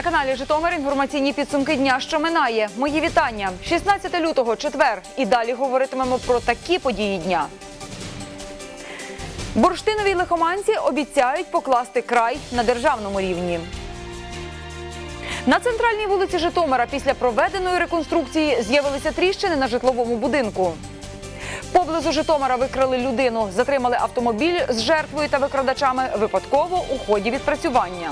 На каналі Житомир інформаційні підсумки дня, що минає. Мої вітання. 16 лютого, четвер. І далі говоритимемо про такі події дня. Бурштиновій лихоманці обіцяють покласти край на державному рівні. На центральній вулиці Житомира після проведеної реконструкції з'явилися тріщини на житловому будинку. Поблизу Житомира викрали людину, затримали автомобіль з жертвою та викрадачами випадково у ході відпрацювання.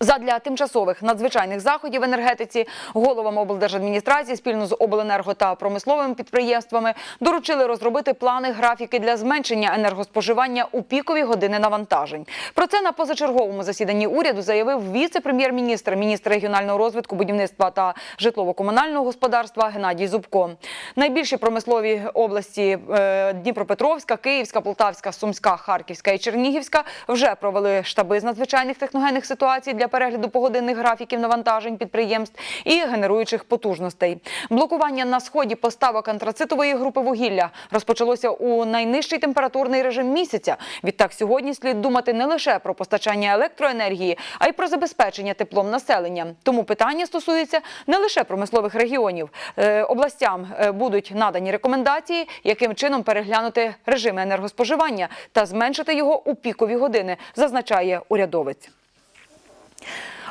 Задля тимчасових надзвичайних заходів в енергетиці головам облдержадміністрації спільно з обленерго та промисловими підприємствами доручили розробити плани графіки для зменшення енергоспоживання у пікові години навантажень. Про це на позачерговому засіданні уряду заявив віце-прем'єр-міністр, міністр регіонального розвитку, будівництва та житлово-комунального господарства Геннадій Зубко. Найбільші промислові області е, Дніпропетровська, Київська, Полтавська, Сумська, Харківська і Чернігівська вже провели штаби з надзвичайних техногенних ситуацій для перегляду погодинних графіків навантажень підприємств і генеруючих потужностей. Блокування на сході поставок антрацитової групи вугілля розпочалося у найнижчий температурний режим місяця. Відтак сьогодні слід думати не лише про постачання електроенергії, а й про забезпечення теплом населення. Тому питання стосується не лише промислових регіонів. Е, областям е, будуть надані рекомендації, яким чином переглянути режими енергоспоживання та зменшити його у пікові години, зазначає урядовець.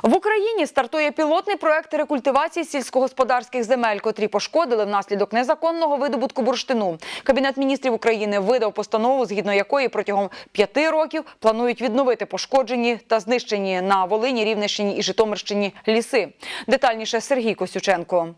В Україні стартує пілотний проект рекультивації сільськогосподарських земель, котрі пошкодили внаслідок незаконного видобутку бурштину. Кабінет міністрів України видав постанову, згідно якої протягом п'яти років планують відновити пошкоджені та знищені на Волині, Рівненщині і Житомирщині ліси. Детальніше Сергій Косюченко.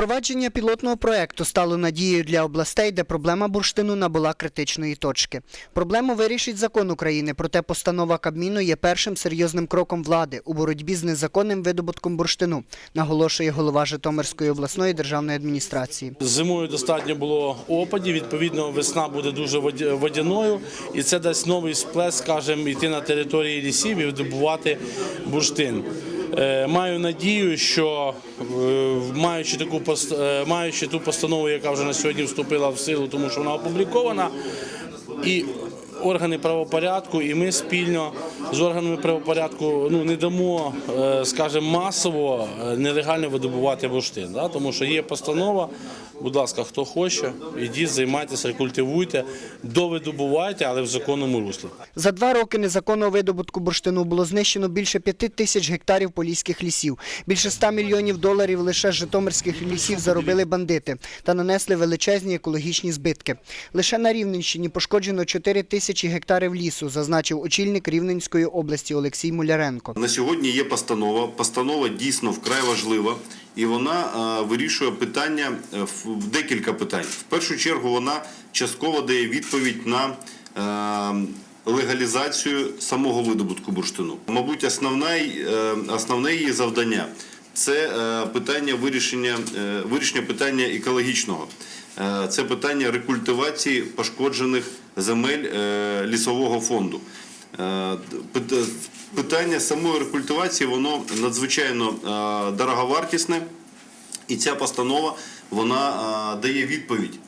Впровадження пілотного проекту стало надією для областей, де проблема бурштину набула критичної точки. Проблему вирішить закон України, проте постанова Кабміну є першим серйозним кроком влади у боротьбі з незаконним видобутком бурштину, наголошує голова Житомирської обласної державної адміністрації. Зимою достатньо було опадів, відповідно, весна буде дуже водяною, і це дасть новий сплеск, скажімо, йти на території лісів і видобувати бурштин. Е, Маю надію, що е, маючи таку е, маючи ту постанову, яка вже на сьогодні вступила в силу, тому що вона опублікована, і органи правопорядку, і ми спільно з органами правопорядку ну не дамо, скажімо, масово нелегально видобувати бурштин. Да? Тому що є постанова. Будь ласка, хто хоче, ідіть, займайтеся, рекультивуйте, довидобувайте, але в законному руслі. За два роки незаконного видобутку бурштину було знищено більше п'яти тисяч гектарів поліських лісів. Більше ста мільйонів доларів лише з житомирських лісів заробили бандити та нанесли величезні екологічні збитки. Лише на Рівненщині пошкоджено 4 тисячі гектарів лісу, зазначив очільник Рівненської області Олексій Муляренко. На сьогодні є постанова. Постанова дійсно вкрай важлива, і вона е, вирішує питання е, в декілька питань. В першу чергу вона частково дає відповідь на е, легалізацію самого видобутку бурштину. Мабуть, основне, основне її завдання це питання вирішення, вирішення питання екологічного. Це питання рекультивації пошкоджених земель лісового фонду. Е, пит- Питання самої рекультивації воно надзвичайно е, дороговартісне, і ця постанова вона е, дає відповідь.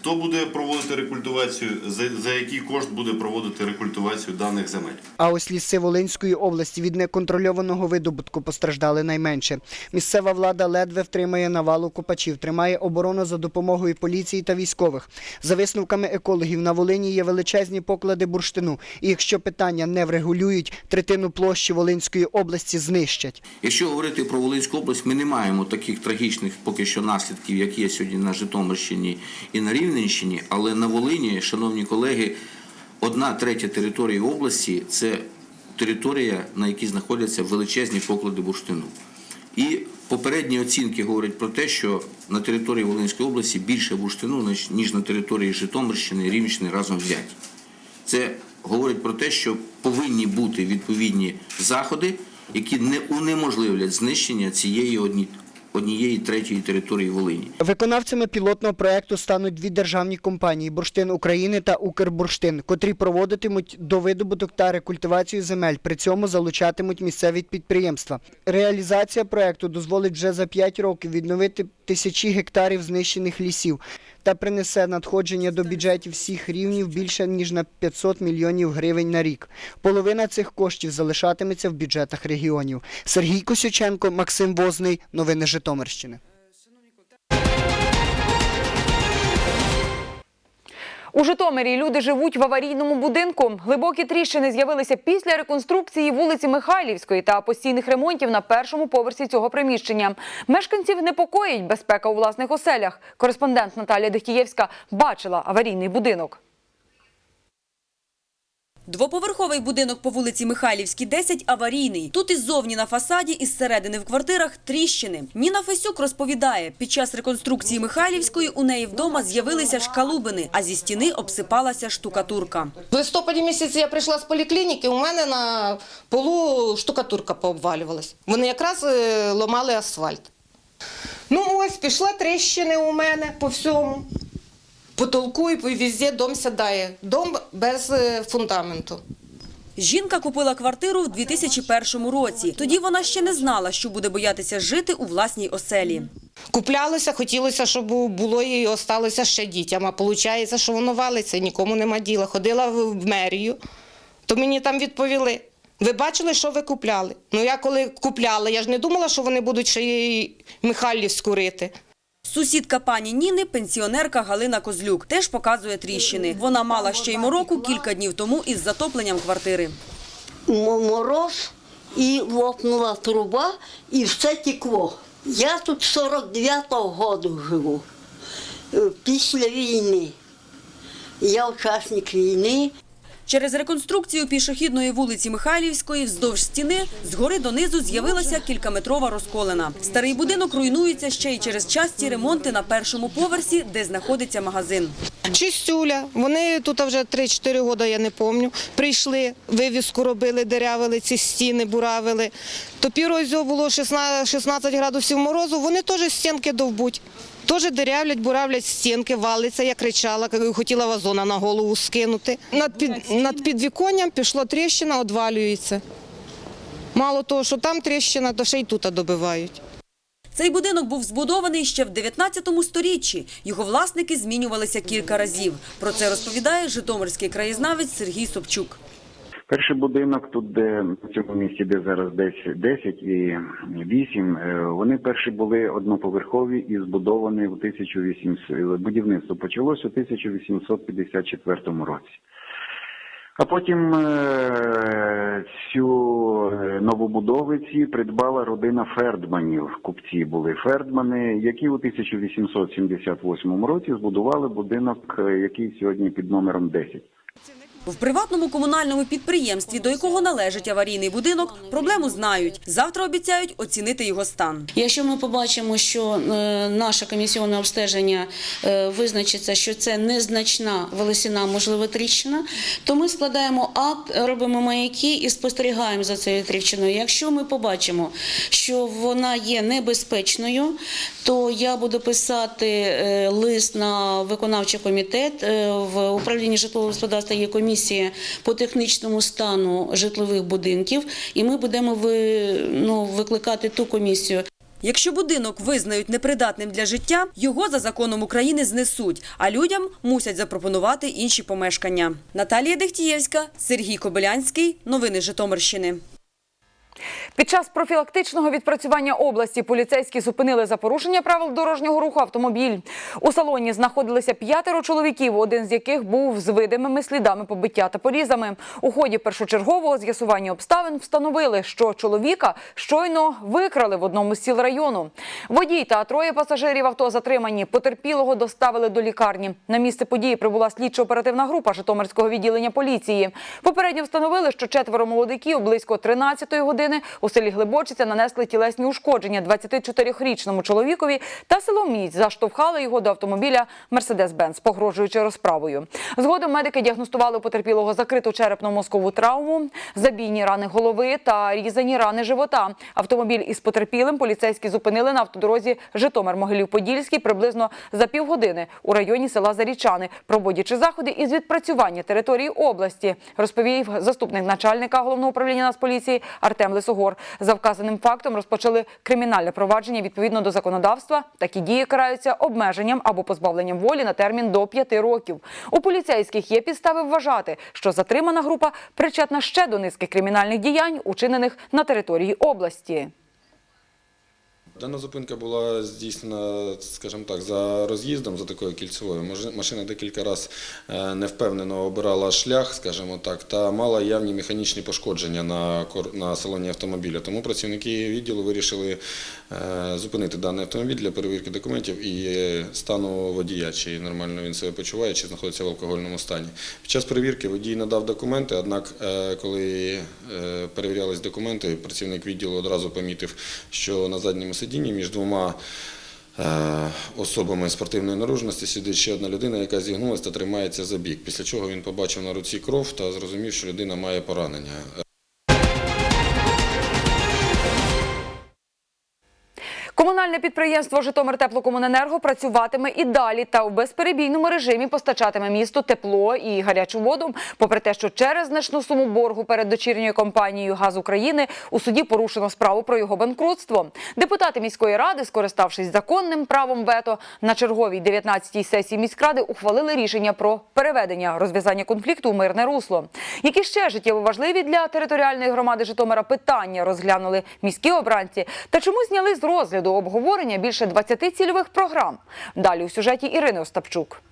Хто буде проводити рекультивацію, за, за який кошт буде проводити рекультивацію даних земель? А ось ліси Волинської області від неконтрольованого видобутку постраждали найменше. Місцева влада ледве втримає навалу копачів, тримає оборону за допомогою поліції та військових. За висновками екологів, на Волині є величезні поклади бурштину. І якщо питання не врегулюють, третину площі Волинської області знищать. Якщо говорити про Волинську область, ми не маємо таких трагічних поки що наслідків, як є сьогодні на Житомирщині і на Рівненщині, але на Волині, шановні колеги, одна третя території області це територія, на якій знаходяться величезні поклади бурштину. І попередні оцінки говорять про те, що на території Волинської області більше бурштину, ніж- на території Житомирщини Рівненщини разом взяті. Це говорить про те, що повинні бути відповідні заходи, які не унеможливлять знищення цієї однієї третьої території Волині. Виконавцями пілотного проекту стануть дві державні компанії Бурштин України та Укрбурштин, котрі проводитимуть до видобуток та рекультивацію земель. При цьому залучатимуть місцеві підприємства. Реалізація проекту дозволить вже за 5 років відновити тисячі гектарів знищених лісів. Та принесе надходження до бюджетів всіх рівнів більше ніж на 500 мільйонів гривень на рік. Половина цих коштів залишатиметься в бюджетах регіонів. Сергій Косюченко, Максим Возний. Новини Житомирщини. У Житомирі люди живуть в аварійному будинку. Глибокі тріщини з'явилися після реконструкції вулиці Михайлівської та постійних ремонтів на першому поверсі цього приміщення. Мешканців непокоїть безпека у власних оселях. Кореспондент Наталія Дехтієвська бачила аварійний будинок. Двоповерховий будинок по вулиці Михайлівській, 10 аварійний. Тут іззовні на фасаді, із середини в квартирах тріщини. Ніна Фесюк розповідає, під час реконструкції Михайлівської у неї вдома з'явилися шкалубини, а зі стіни обсипалася штукатурка. В листопаді місяці я прийшла з поліклініки, у мене на полу штукатурка пообвалювалась. Вони якраз е, ламали асфальт. Ну ось, пішла тріщини у мене по всьому. Потолку і везде дом сідає. Дом без е, фундаменту. Жінка купила квартиру в 2001 році. Тоді вона ще не знала, що буде боятися жити у власній оселі. Куплялося, хотілося, щоб було і осталося ще дітям. А виходить, що воно валиться, нікому нема діла. Ходила в мерію, то мені там відповіли. Ви бачили, що ви купляли? Ну я коли купляла, я ж не думала, що вони будуть ще й Михайлівську рити. Сусідка пані Ніни, пенсіонерка Галина Козлюк, теж показує тріщини. Вона мала ще й мороку кілька днів тому із затопленням квартири. мороз і лопнула труба, і все текло. Я тут 49-го году живу, е, після війни. Я учасник війни. Через реконструкцію пішохідної вулиці Михайлівської вздовж стіни згори донизу з'явилася кількаметрова розколена. Старий будинок руйнується ще й через часті ремонти на першому поверсі, де знаходиться магазин. Чистюля. Вони тут вже 3-4 роки, я не пам'ятаю. Прийшли, вивіску робили, дерявили ці стіни, буравили. Топір ось було 16, 16 градусів морозу, вони теж стінки довбуть. Теж дерявлять, буравлять стінки, валиться. Я кричала, хотіла вазона на голову скинути. Над, під, над підвіконням пішла тріщина, одвалюється. Мало того, що там тріщина, то ще й тут добивають. Цей будинок був збудований ще в 19 сторіччі. Його власники змінювалися кілька разів. Про це розповідає житомирський краєзнавець Сергій Собчук. Перший будинок тут, де в цьому місці, де зараз десь 10 і 8, е, вони перші були одноповерхові і збудовані в 1800, будівництво почалося у 1854 році. А потім е, цю е, новобудови ці придбала родина Фердманів. Купці були Фердмани, які у 1878 році збудували будинок, е, який сьогодні під номером 10. В приватному комунальному підприємстві, до якого належить аварійний будинок, проблему знають. Завтра обіцяють оцінити його стан. Якщо ми побачимо, що е, наше комісіонне обстеження е, визначиться, що це незначна волосіна, можливо, тріщина, то ми складаємо акт, робимо маяки і спостерігаємо за цією тріщиною. Якщо ми побачимо, що вона є небезпечною, то я буду писати е, лист на виконавчий комітет в управлінні житлового господарства є комісія по технічному стану житлових будинків, і ми будемо ви, ну, викликати ту комісію. Якщо будинок визнають непридатним для життя, його за законом України знесуть, а людям мусять запропонувати інші помешкання. Наталія Дехтієвська, Сергій Кобилянський. Новини Житомирщини. Під час профілактичного відпрацювання області поліцейські зупинили за порушення правил дорожнього руху автомобіль. У салоні знаходилися п'ятеро чоловіків, один з яких був з видимими слідами побиття та порізами. У ході першочергового з'ясування обставин встановили, що чоловіка щойно викрали в одному з сіл району. Водій та троє пасажирів авто затримані. Потерпілого доставили до лікарні. На місце події прибула слідчо-оперативна група Житомирського відділення поліції. Попередньо встановили, що четверо молодиків близько 13-ї години у селі Глибочиця нанесли тілесні ушкодження 24-річному чоловікові та силоміць заштовхали його до автомобіля Мерседес-Бенц, погрожуючи розправою. Згодом медики діагностували у потерпілого закриту черепно-мозкову травму, забійні рани голови та різані рани живота. Автомобіль із потерпілим поліцейські зупинили на автодорозі Житомир-Могилів-Подільський приблизно за півгодини у районі села Зарічани, проводячи заходи із відпрацювання території області, розповів заступник начальника головного управління Нацполіції Артем Лисенко. Лисогор. За вказаним фактом розпочали кримінальне провадження відповідно до законодавства. Такі дії караються обмеженням або позбавленням волі на термін до п'яти років. У поліцейських є підстави вважати, що затримана група причетна ще до низки кримінальних діянь, учинених на території області. Дана зупинка була здійснена, скажімо так, за роз'їздом, за такою кільцевою. Машина декілька разів е, невпевнено обирала шлях, скажімо так, та мала явні механічні пошкодження на, на салоні автомобіля. Тому працівники відділу вирішили е, зупинити даний автомобіль для перевірки документів і стану водія, чи нормально він себе почуває, чи знаходиться в алкогольному стані. Під час перевірки водій надав документи, однак, е, коли перевірялись документи, працівник відділу одразу помітив, що на задньому сидінні між двома е, особами спортивної наружності сидить ще одна людина, яка зігнулася та тримається за бік. Після чого він побачив на руці кров та зрозумів, що людина має поранення. Комунальне підприємство Житомир Теплокомуненерго працюватиме і далі та в безперебійному режимі постачатиме місту тепло і гарячу воду. Попри те, що через значну суму боргу перед дочірньою компанією Газ України у суді порушено справу про його банкрутство. Депутати міської ради, скориставшись законним правом вето, на черговій 19-й сесії міськради ухвалили рішення про переведення розв'язання конфлікту у мирне русло. Які ще життєво важливі для територіальної громади Житомира питання розглянули міські обранці та чому зняли з розгляду обговорення більше 20 цільових програм. Далі у сюжеті Ірини Остапчук.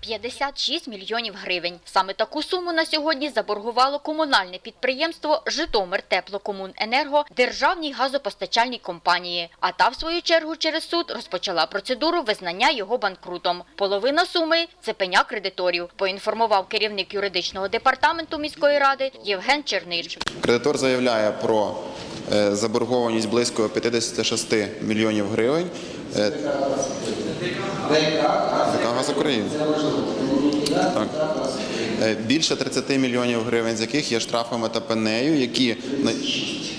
56 мільйонів гривень. Саме таку суму на сьогодні заборгувало комунальне підприємство Житомир Теплокомуненерго державній газопостачальній компанії. А та, в свою чергу, через суд розпочала процедуру визнання його банкрутом. Половина суми – це пеня кредиторів, поінформував керівник юридичного департаменту міської ради Євген Чернич. Кредитор заявляє про заборгованість близько 56 мільйонів гривень. Е, «Газ України». Так. Е, Більше 30 мільйонів гривень, з яких є штрафами та пенею, які,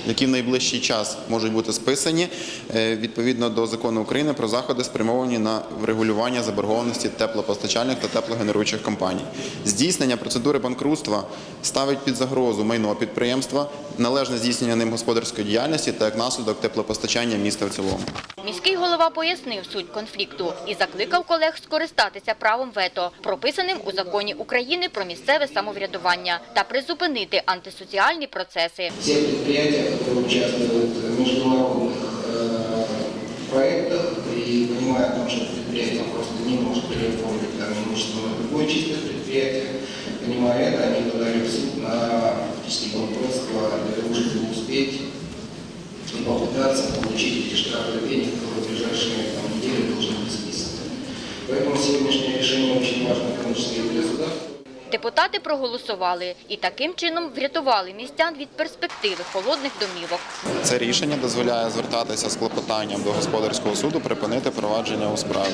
які в найближчий час можуть бути списані е, відповідно до закону України про заходи, спрямовані на врегулювання заборгованості теплопостачальних та теплогенеруючих компаній. Здійснення процедури банкрутства ставить під загрозу майно підприємства, належне здійснення ним господарської діяльності та як наслідок теплопостачання міста в цілому. Міський голова пояснив суть конфлікту і закликав колег скористатися правом вето, прописаним у законі України про місцеве самоврядування, та призупинити антисоціальні процеси. Все предприятия, которые участвуют в международных э, проектах и том, что предприятие просто не может переоформить там имущество на другое чистое предприятие, понимая это, они подали в суд на фактически банкротство для того, чтобы успеть попытаться получить эти штрафы денег, которые в ближайшие там, недели должны быть списаны. Поэтому сегодняшнее решение очень важно, в том числе и для суда. Депутати проголосували і таким чином врятували містян від перспективи холодних домівок. Це рішення дозволяє звертатися з клопотанням до господарського суду припинити провадження у справі.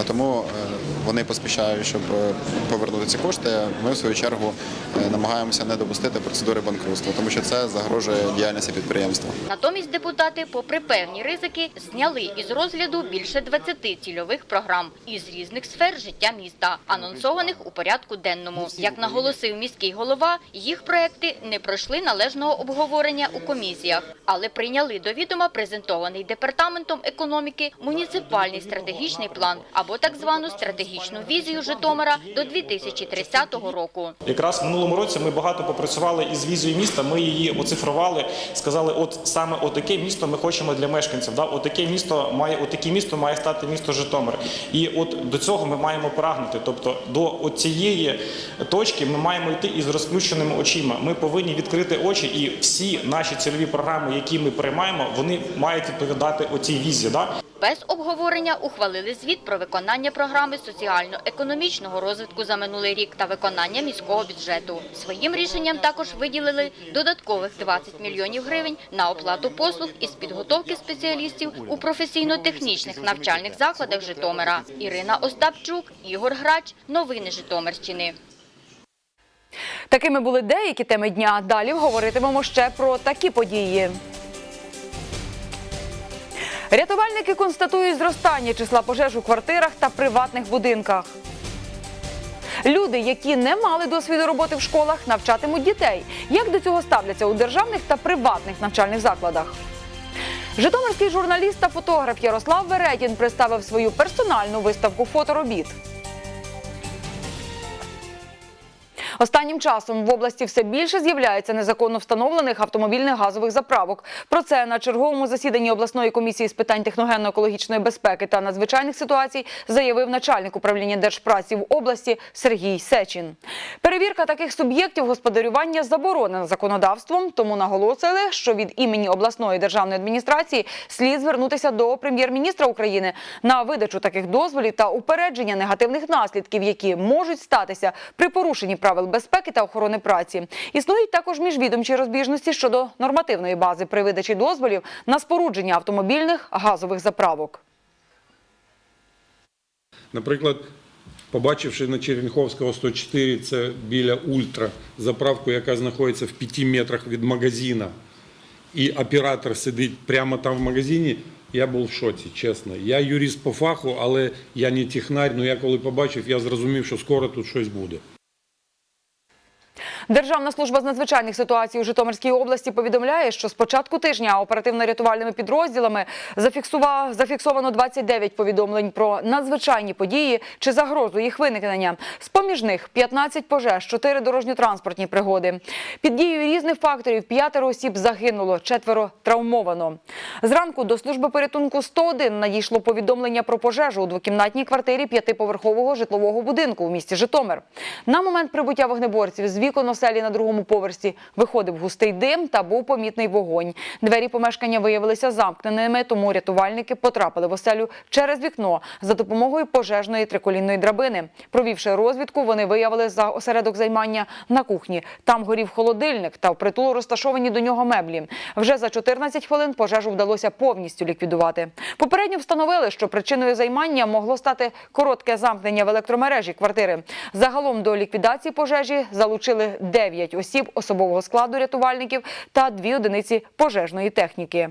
А тому е, вони поспішають, щоб е, повернути ці кошти. Ми, в свою чергу, е, намагаємося не допустити процедури банкрутства, тому що це загрожує діяльності підприємства. Натомість депутати, попри певні ризики, зняли із розгляду більше 20 цільових програм із різних сфер життя міста, анонсованих у порядку денному. Як наголосив міський голова, їх проекти не пройшли належного обговорення у комісіях, але прийняли до відома презентований департаментом економіки муніципальний стратегічний план або так звану стратегічну візію Житомира до 2030 року. Якраз в минулому році ми багато попрацювали із візією міста. Ми її оцифрували, сказали, от саме отаке місто ми хочемо для мешканців. Да, отаке місто має, отаке місто має стати місто Житомир. І от до цього ми маємо прагнути. Тобто до цієї точки ми маємо йти із розключеними очима. Ми повинні відкрити очі, і всі наші цільові програми, які ми приймаємо, вони мають відповідати оцій візі. Да? Без обговорення ухвалили звіт про виконання програми соціально-економічного розвитку за минулий рік та виконання міського бюджету. Своїм рішенням також виділили додаткових 20 мільйонів гривень на оплату послуг із підготовки спеціалістів у професійно-технічних навчальних закладах Житомира. Ірина Остапчук, Ігор Грач. Новини Житомирщини. Такими були деякі теми дня. Далі говоритимемо ще про такі події. Рятувальники констатують зростання числа пожеж у квартирах та приватних будинках. Люди, які не мали досвіду роботи в школах, навчатимуть дітей. Як до цього ставляться у державних та приватних навчальних закладах? Житомирський журналіст та фотограф Ярослав Веретін представив свою персональну виставку фоторобіт. Останнім часом в області все більше з'являється незаконно встановлених автомобільних газових заправок. Про це на черговому засіданні обласної комісії з питань техногенно-екологічної безпеки та надзвичайних ситуацій заявив начальник управління держпраці в області Сергій Сечин. Перевірка таких суб'єктів господарювання заборонена законодавством, тому наголосили, що від імені обласної державної адміністрації слід звернутися до прем'єр-міністра України на видачу таких дозволів та упередження негативних наслідків, які можуть статися при порушенні правил безпеки та охорони праці. Існують також міжвідомчі розбіжності щодо нормативної бази при видачі дозволів на спорудження автомобільних газових заправок. Наприклад, побачивши на Черняховського 104, це біля Ультра, заправку, яка знаходиться в 5 метрах від магазина, і оператор сидить прямо там в магазині, я був в шоці, чесно. Я юрист по фаху, але я не технарь, але я коли побачив, я зрозумів, що скоро тут щось буде. Державна служба з надзвичайних ситуацій у Житомирській області повідомляє, що з початку тижня оперативно-рятувальними підрозділами зафіксував зафіксовано 29 повідомлень про надзвичайні події чи загрозу їх виникнення. З поміж них 15 пожеж, 4 дорожньо-транспортні пригоди. Під дією різних факторів п'ятеро осіб загинуло, четверо травмовано. Зранку до служби порятунку 101 надійшло повідомлення про пожежу у двокімнатній квартирі п'ятиповерхового житлового будинку у місті Житомир. На момент прибуття вогнеборців з вікон оселі на другому поверсі виходив густий дим та був помітний вогонь. Двері помешкання виявилися замкненими, тому рятувальники потрапили в оселю через вікно за допомогою пожежної триколінної драбини. Провівши розвідку, вони виявили за осередок займання на кухні. Там горів холодильник та впритул розташовані до нього меблі. Вже за 14 хвилин пожежу вдалося повністю ліквідувати. Попередньо встановили, що причиною займання могло стати коротке замкнення в електромережі квартири. Загалом до ліквідації пожежі залучили 9 осіб особового складу рятувальників та 2 одиниці пожежної техніки.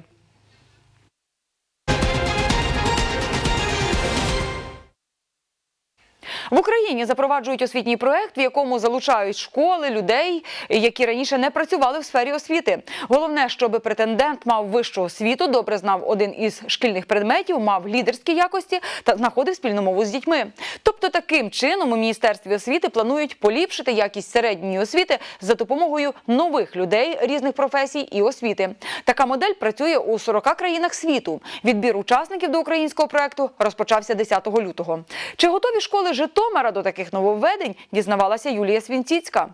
В Україні запроваджують освітній проект, в якому залучають школи, людей, які раніше не працювали в сфері освіти. Головне, щоб претендент мав вищу освіту, добре знав один із шкільних предметів, мав лідерські якості та знаходив спільну мову з дітьми. Тобто, таким чином у міністерстві освіти планують поліпшити якість середньої освіти за допомогою нових людей різних професій і освіти. Така модель працює у 40 країнах світу. Відбір учасників до українського проекту розпочався 10 лютого. Чи готові школи Житомира до таких нововведень, дізнавалася Юлія Свінціцька.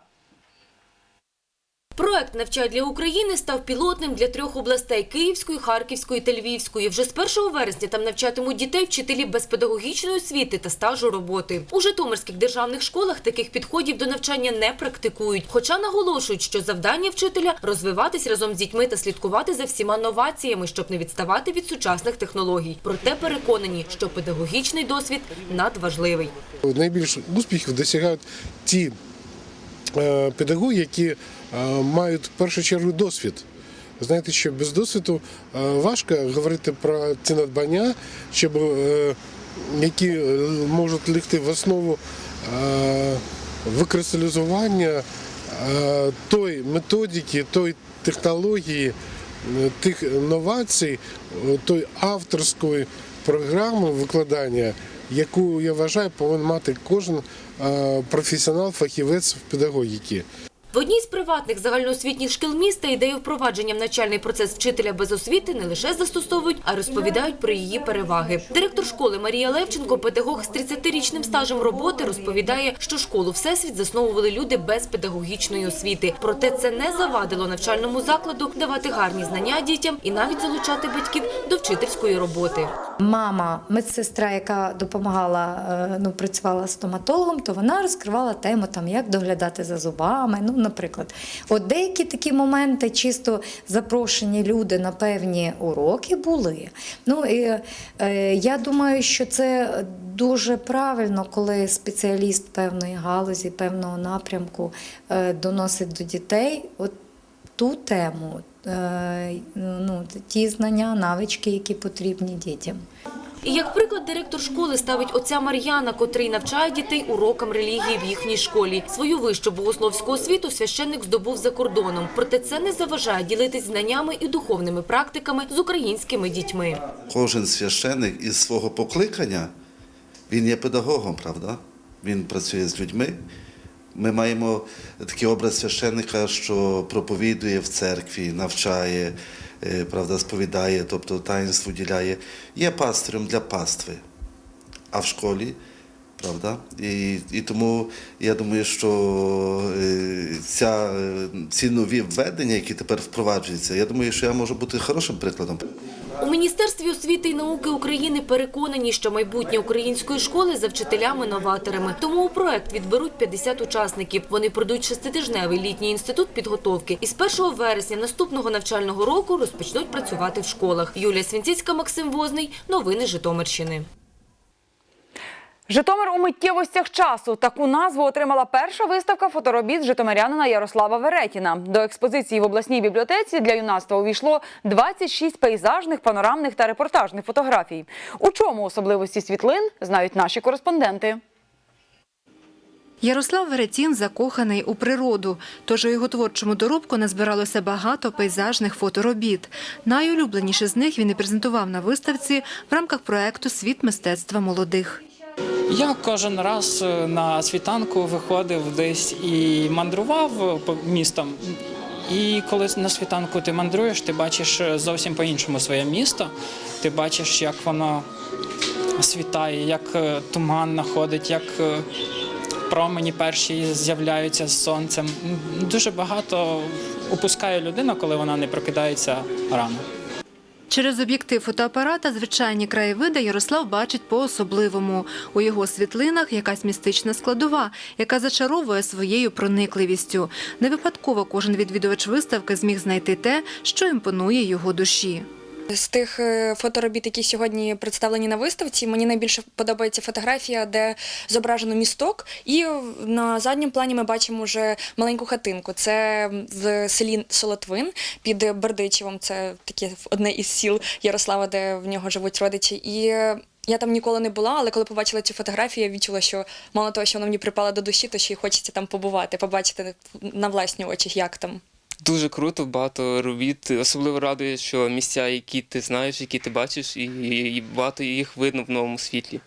Проект «Навчай для України» став пілотним для трьох областей – Київської, Харківської та Львівської. Вже з 1 вересня там навчатимуть дітей вчителі без педагогічної освіти та стажу роботи. У житомирських державних школах таких підходів до навчання не практикують. Хоча наголошують, що завдання вчителя – розвиватись разом з дітьми та слідкувати за всіма новаціями, щоб не відставати від сучасних технологій. Проте переконані, що педагогічний досвід надважливий. Найбільше успіхів досягають ті е, педагоги, які мають в першу чергу досвід. Знаєте, що без досвіду важко говорити про ці надбання, щоб, е, які е, можуть лягти в основу викристалізування той методики, той технології, е, тих новацій, той авторської програми викладання, яку я вважаю, повинен мати кожен е, професіонал, фахівець в педагогіки. В одній з приватних загальноосвітніх шкіл міста ідею впровадження в навчальний процес вчителя без освіти не лише застосовують, а розповідають про її переваги. Директор школи Марія Левченко, педагог з 30-річним стажем роботи, розповідає, що школу Всесвіт засновували люди без педагогічної освіти. Проте це не завадило навчальному закладу давати гарні знання дітям і навіть залучати батьків до вчительської роботи. Мама, медсестра, яка допомагала, е, ну працювала стоматологом, то вона розкривала тему там, як доглядати за зубами. Ну, наприклад, от деякі такі моменти, чисто запрошені люди на певні уроки були. Ну і е, я думаю, що це дуже правильно, коли спеціаліст певної галузі, певного напрямку е, доносить до дітей. От ту тему, ну, ті знання, навички, які потрібні дітям. І як приклад директор школи ставить отця Мар'яна, котрий навчає дітей урокам релігії в їхній школі. Свою вищу богословську освіту священник здобув за кордоном. Проте це не заважає ділитись знаннями і духовними практиками з українськими дітьми. Кожен священик із свого покликання, він є педагогом, правда? Він працює з людьми. Ми маємо такий образ священника, що проповідує в церкві, навчає, е, правда, сповідає, тобто таїнство діляє. Є пастирем для пастви, а в школі, правда? І, і тому я думаю, що е, ця, е, ці нові введення, які тепер впроваджуються, я думаю, що я можу бути хорошим прикладом. У Міністерстві освіти і науки України переконані, що майбутнє української школи за вчителями-новаторами. Тому у проект відберуть 50 учасників. Вони пройдуть шеститижневий літній інститут підготовки і з 1 вересня наступного навчального року розпочнуть працювати в школах. Юлія Свінціцька, Максим Возний. Новини Житомирщини. Житомир у миттєвостях часу. Таку назву отримала перша виставка фоторобіт житомирянина Ярослава Веретіна. До експозиції в обласній бібліотеці для юнацтва увійшло 26 пейзажних, панорамних та репортажних фотографій. У чому особливості світлин знають наші кореспонденти. Ярослав Веретін закоханий у природу, тож у його творчому доробку назбиралося багато пейзажних фоторобіт. Найулюбленіше з них він і презентував на виставці в рамках проекту Світ мистецтва молодих. Я кожен раз е, на світанку виходив десь і мандрував по містам. І коли на світанку ти мандруєш, ти бачиш е, зовсім по-іншому своє місто. Ти бачиш, як воно світає, як е, туман находить, як промені перші з'являються з сонцем. Дуже багато упускає людина, коли вона не прокидається рано. Через об'єктив фотоапарата звичайні краєвиди Ярослав бачить по-особливому. У його світлинах якась містична складова, яка зачаровує своєю проникливістю. Не випадково кожен відвідувач виставки зміг знайти те, що імпонує його душі. З тих е, фоторобіт, які сьогодні представлені на виставці, мені найбільше подобається фотографія, де зображено місток, і на задньому плані ми бачимо вже маленьку хатинку. Це в селі Солотвин під Бердичевом. Це таке одне із сіл Ярослава, де в нього живуть родичі. І е, я там ніколи не була, але коли побачила цю фотографію, я відчула, що мало того, що вона мені припала до душі, то ще й хочеться там побувати, побачити на власні очі, як там. Дуже круто, багато робіт. Особливо радує, що місця, які ти знаєш, які ти бачиш, і, і багато їх видно в новому світлі.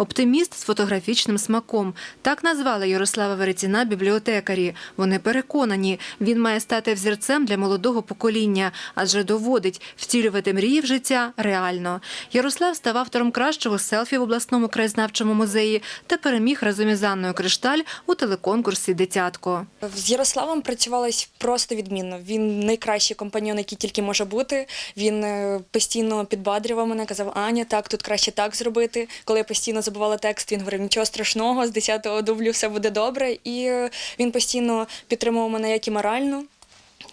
Оптиміст з фотографічним смаком. Так назвали Ярослава Веретіна бібліотекарі. Вони переконані, він має стати взірцем для молодого покоління, адже доводить втілювати мрії в життя реально. Ярослав став автором кращого селфі в обласному краєзнавчому музеї та переміг разом із Анною Кришталь у телеконкурсі Дитятко. З Ярославом працювалось просто відмінно. Він найкращий компаньон, який тільки може бути. Він е, постійно підбадрював мене, казав, Аня, так, тут краще так зробити. Коли я постійно забувала текст, він говорив, нічого страшного, з 10-го дублю все буде добре. І е, він постійно підтримував мене як і морально.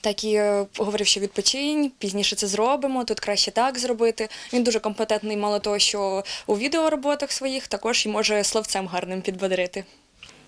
Так і е, говорив, що відпочинь, пізніше це зробимо, тут краще так зробити. Він дуже компетентний, мало того, що у відеороботах своїх також і може словцем гарним підбодрити.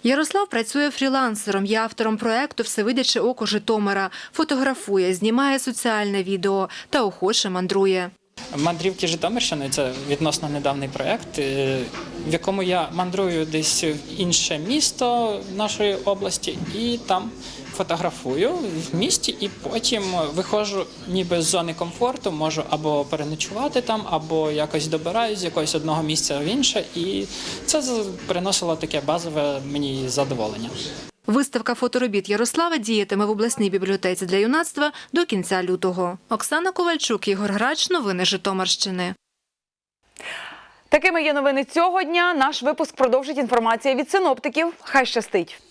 Ярослав працює фрілансером, є автором проекту Всевидяче око Житомира. Фотографує, знімає соціальне відео та охоче мандрує. Мандрівки Житомирщини це відносно недавній проєкт, е, в якому я мандрую десь в інше місто нашої області і там фотографую в місті, і потім виходжу ніби з зони комфорту, можу або переночувати там, або якось добираюсь з якогось одного місця в інше, і це приносило таке базове мені задоволення. Виставка фоторобіт Ярослава діятиме в обласній бібліотеці для юнацтва до кінця лютого. Оксана Ковальчук, Ігор Грач. Новини Житомирщини. Такими є новини цього дня. Наш випуск продовжить інформація від синоптиків. Хай щастить.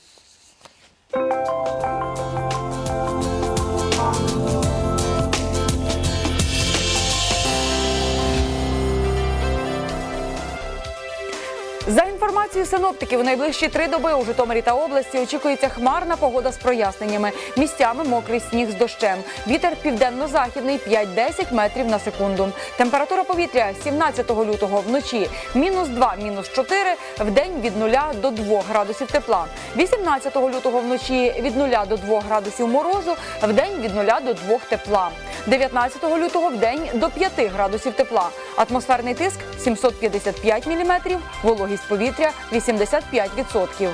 За інформацією синоптиків, у найближчі три доби у Житомирі та області очікується хмарна погода з проясненнями. Місцями мокрий сніг з дощем. Вітер південно-західний 5-10 метрів на секунду. Температура повітря 17 лютого вночі мінус 2, мінус 4, в день від 0 до 2 градусів тепла. 18 лютого вночі від 0 до 2 градусів морозу, в день від 0 до 2 тепла. 19 лютого в день до 5 градусів тепла. Атмосферний тиск 755 міліметрів, вологість повітря 85%.